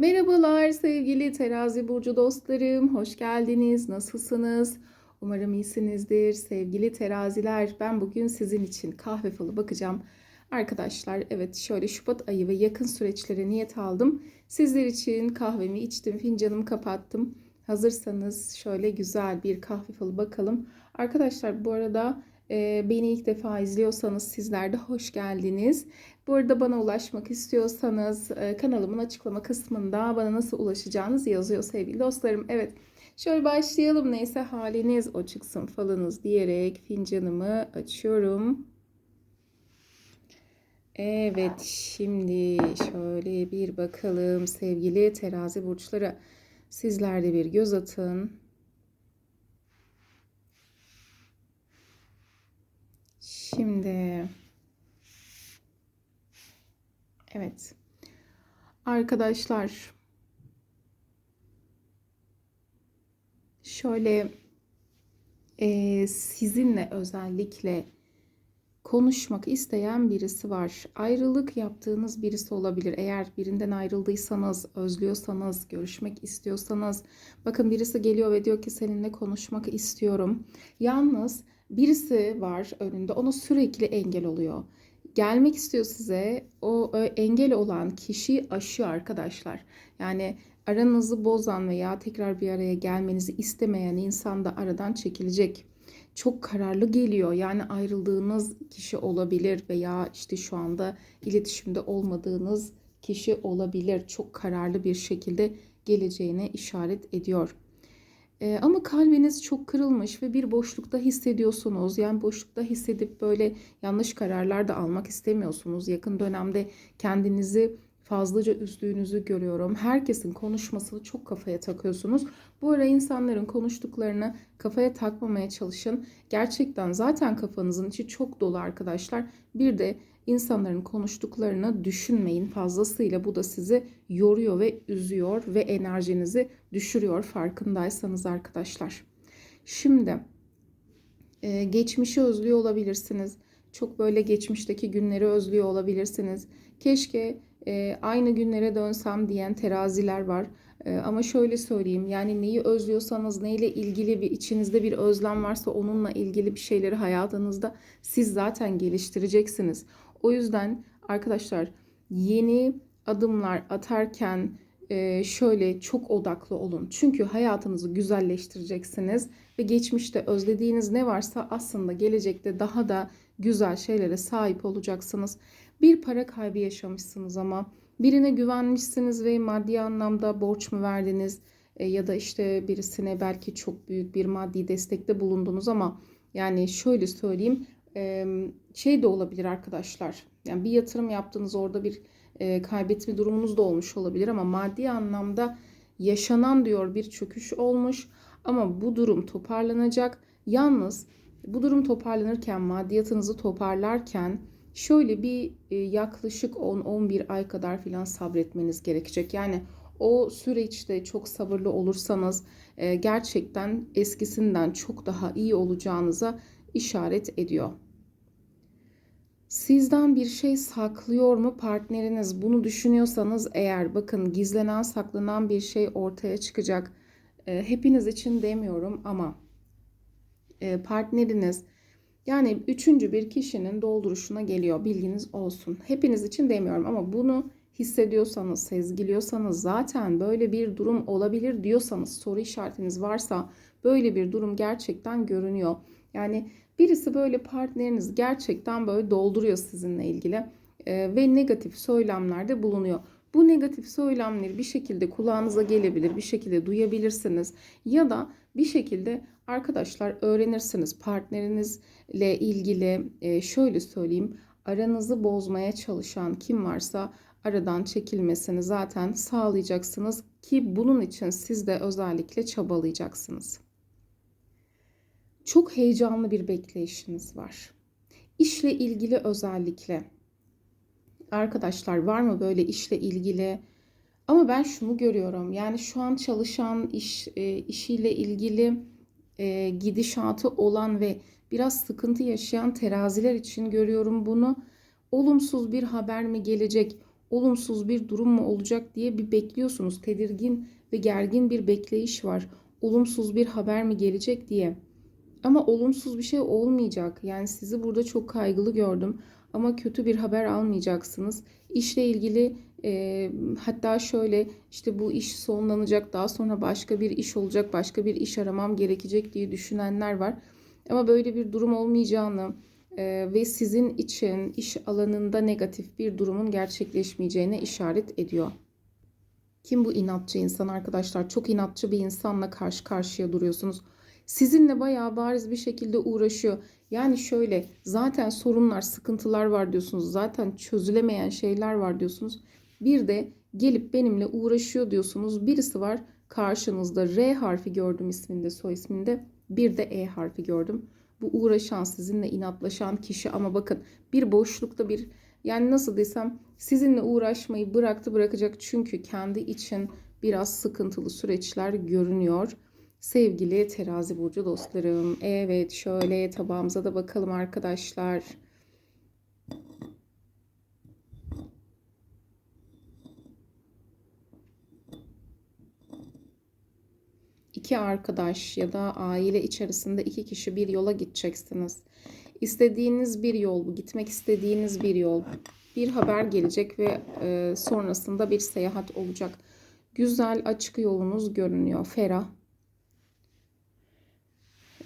Merhabalar sevgili terazi burcu dostlarım. Hoş geldiniz. Nasılsınız? Umarım iyisinizdir. Sevgili teraziler ben bugün sizin için kahve falı bakacağım. Arkadaşlar evet şöyle Şubat ayı ve yakın süreçlere niyet aldım. Sizler için kahvemi içtim, fincanımı kapattım. Hazırsanız şöyle güzel bir kahve falı bakalım. Arkadaşlar bu arada beni ilk defa izliyorsanız sizler de hoş geldiniz. Bu arada bana ulaşmak istiyorsanız kanalımın açıklama kısmında bana nasıl ulaşacağınız yazıyor sevgili dostlarım. Evet şöyle başlayalım neyse haliniz o çıksın falınız diyerek fincanımı açıyorum. Evet şimdi şöyle bir bakalım sevgili terazi burçları. Sizler de bir göz atın. Şimdi evet arkadaşlar şöyle e, sizinle özellikle konuşmak isteyen birisi var. Ayrılık yaptığınız birisi olabilir. Eğer birinden ayrıldıysanız, özlüyorsanız, görüşmek istiyorsanız. Bakın birisi geliyor ve diyor ki seninle konuşmak istiyorum. Yalnız birisi var önünde ona sürekli engel oluyor. Gelmek istiyor size. O engel olan kişi aşıyor arkadaşlar. Yani aranızı bozan veya tekrar bir araya gelmenizi istemeyen insan da aradan çekilecek çok kararlı geliyor. Yani ayrıldığınız kişi olabilir veya işte şu anda iletişimde olmadığınız kişi olabilir. Çok kararlı bir şekilde geleceğine işaret ediyor. Ee, ama kalbiniz çok kırılmış ve bir boşlukta hissediyorsunuz. Yani boşlukta hissedip böyle yanlış kararlar da almak istemiyorsunuz. Yakın dönemde kendinizi fazlaca üzdüğünüzü görüyorum. Herkesin konuşmasını çok kafaya takıyorsunuz. Bu ara insanların konuştuklarını kafaya takmamaya çalışın. Gerçekten zaten kafanızın içi çok dolu arkadaşlar. Bir de insanların konuştuklarını düşünmeyin fazlasıyla. Bu da sizi yoruyor ve üzüyor ve enerjinizi düşürüyor farkındaysanız arkadaşlar. Şimdi e, geçmişi özlüyor olabilirsiniz. Çok böyle geçmişteki günleri özlüyor olabilirsiniz. Keşke e, aynı günlere dönsem diyen teraziler var. E, ama şöyle söyleyeyim yani neyi özlüyorsanız neyle ilgili bir içinizde bir özlem varsa onunla ilgili bir şeyleri hayatınızda siz zaten geliştireceksiniz. O yüzden arkadaşlar yeni adımlar atarken e, şöyle çok odaklı olun. Çünkü hayatınızı güzelleştireceksiniz ve geçmişte özlediğiniz ne varsa aslında gelecekte daha da güzel şeylere sahip olacaksınız. Bir para kaybı yaşamışsınız ama birine güvenmişsiniz ve maddi anlamda borç mu verdiniz e, ya da işte birisine belki çok büyük bir maddi destekte bulundunuz ama yani şöyle söyleyeyim şey de olabilir arkadaşlar. Yani bir yatırım yaptığınız orada bir kaybetme durumunuz da olmuş olabilir ama maddi anlamda yaşanan diyor bir çöküş olmuş ama bu durum toparlanacak. Yalnız bu durum toparlanırken maddiyatınızı toparlarken şöyle bir yaklaşık 10-11 ay kadar filan sabretmeniz gerekecek. Yani o süreçte çok sabırlı olursanız gerçekten eskisinden çok daha iyi olacağınıza işaret ediyor. Sizden bir şey saklıyor mu partneriniz? Bunu düşünüyorsanız eğer bakın gizlenen saklanan bir şey ortaya çıkacak. E, hepiniz için demiyorum ama partneriniz yani üçüncü bir kişinin dolduruşuna geliyor bilginiz olsun. Hepiniz için demiyorum ama bunu hissediyorsanız, sezgiliyorsanız zaten böyle bir durum olabilir diyorsanız soru işaretiniz varsa böyle bir durum gerçekten görünüyor. Yani birisi böyle partneriniz gerçekten böyle dolduruyor sizinle ilgili e, ve negatif söylemlerde bulunuyor. Bu negatif söylemleri bir şekilde kulağınıza gelebilir, bir şekilde duyabilirsiniz ya da bir şekilde arkadaşlar öğrenirsiniz partnerinizle ilgili e, şöyle söyleyeyim aranızı bozmaya çalışan kim varsa aradan çekilmesini zaten sağlayacaksınız ki bunun için siz de özellikle çabalayacaksınız. Çok heyecanlı bir bekleyişiniz var. İşle ilgili özellikle arkadaşlar var mı böyle işle ilgili ama ben şunu görüyorum. Yani şu an çalışan iş e, işiyle ilgili e, gidişatı olan ve biraz sıkıntı yaşayan teraziler için görüyorum bunu. Olumsuz bir haber mi gelecek? Olumsuz bir durum mu olacak diye bir bekliyorsunuz. Tedirgin ve gergin bir bekleyiş var. Olumsuz bir haber mi gelecek diye. Ama olumsuz bir şey olmayacak. Yani sizi burada çok kaygılı gördüm. Ama kötü bir haber almayacaksınız. İşle ilgili e, hatta şöyle işte bu iş sonlanacak daha sonra başka bir iş olacak başka bir iş aramam gerekecek diye düşünenler var. Ama böyle bir durum olmayacağını ve sizin için iş alanında negatif bir durumun gerçekleşmeyeceğine işaret ediyor. Kim bu inatçı insan arkadaşlar? Çok inatçı bir insanla karşı karşıya duruyorsunuz. Sizinle bayağı bariz bir şekilde uğraşıyor. Yani şöyle zaten sorunlar, sıkıntılar var diyorsunuz. Zaten çözülemeyen şeyler var diyorsunuz. Bir de gelip benimle uğraşıyor diyorsunuz. Birisi var karşınızda R harfi gördüm isminde, soy isminde. Bir de E harfi gördüm. Bu uğraşan, sizinle inatlaşan kişi ama bakın bir boşlukta bir yani nasıl desem sizinle uğraşmayı bıraktı bırakacak çünkü kendi için biraz sıkıntılı süreçler görünüyor. Sevgili terazi burcu dostlarım. Evet şöyle tabağımıza da bakalım arkadaşlar. İki arkadaş ya da aile içerisinde iki kişi bir yola gideceksiniz. İstediğiniz bir yol bu. Gitmek istediğiniz bir yol. Bir haber gelecek ve e, sonrasında bir seyahat olacak. Güzel açık yolunuz görünüyor. Ferah.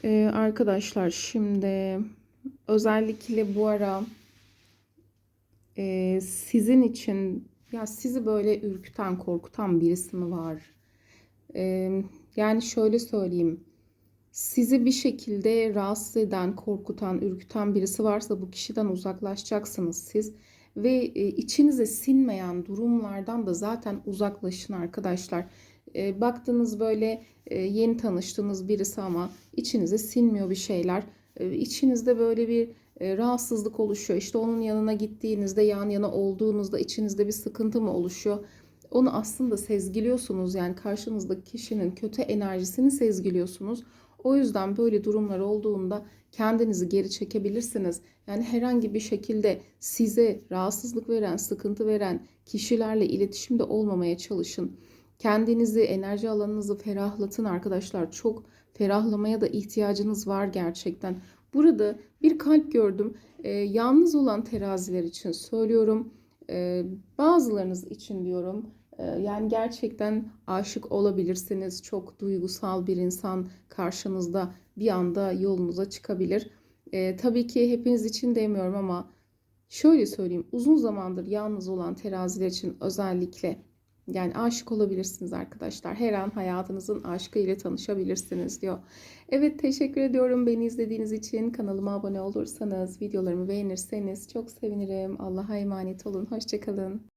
Ee, arkadaşlar şimdi özellikle bu ara e, sizin için ya sizi böyle ürküten, korkutan birisi mi var? Ee, yani şöyle söyleyeyim. Sizi bir şekilde rahatsız eden, korkutan, ürküten birisi varsa bu kişiden uzaklaşacaksınız siz. Ve e, içinize sinmeyen durumlardan da zaten uzaklaşın arkadaşlar. E, baktınız böyle e, yeni tanıştığınız birisi ama içinize sinmiyor bir şeyler. E, içinizde böyle bir e, rahatsızlık oluşuyor. İşte onun yanına gittiğinizde yan yana olduğunuzda içinizde bir sıkıntı mı oluşuyor? Onu aslında sezgiliyorsunuz yani karşınızdaki kişinin kötü enerjisini sezgiliyorsunuz. O yüzden böyle durumlar olduğunda kendinizi geri çekebilirsiniz. Yani herhangi bir şekilde size rahatsızlık veren, sıkıntı veren kişilerle iletişimde olmamaya çalışın. Kendinizi, enerji alanınızı ferahlatın arkadaşlar. Çok ferahlamaya da ihtiyacınız var gerçekten. Burada bir kalp gördüm. Ee, yalnız olan teraziler için söylüyorum. Ee, bazılarınız için diyorum. Ee, yani gerçekten aşık olabilirsiniz. Çok duygusal bir insan karşınızda bir anda yolunuza çıkabilir. Ee, tabii ki hepiniz için demiyorum ama şöyle söyleyeyim. Uzun zamandır yalnız olan teraziler için özellikle yani aşık olabilirsiniz arkadaşlar. Her an hayatınızın aşkı ile tanışabilirsiniz diyor. Evet teşekkür ediyorum beni izlediğiniz için. Kanalıma abone olursanız, videolarımı beğenirseniz çok sevinirim. Allah'a emanet olun. Hoşçakalın.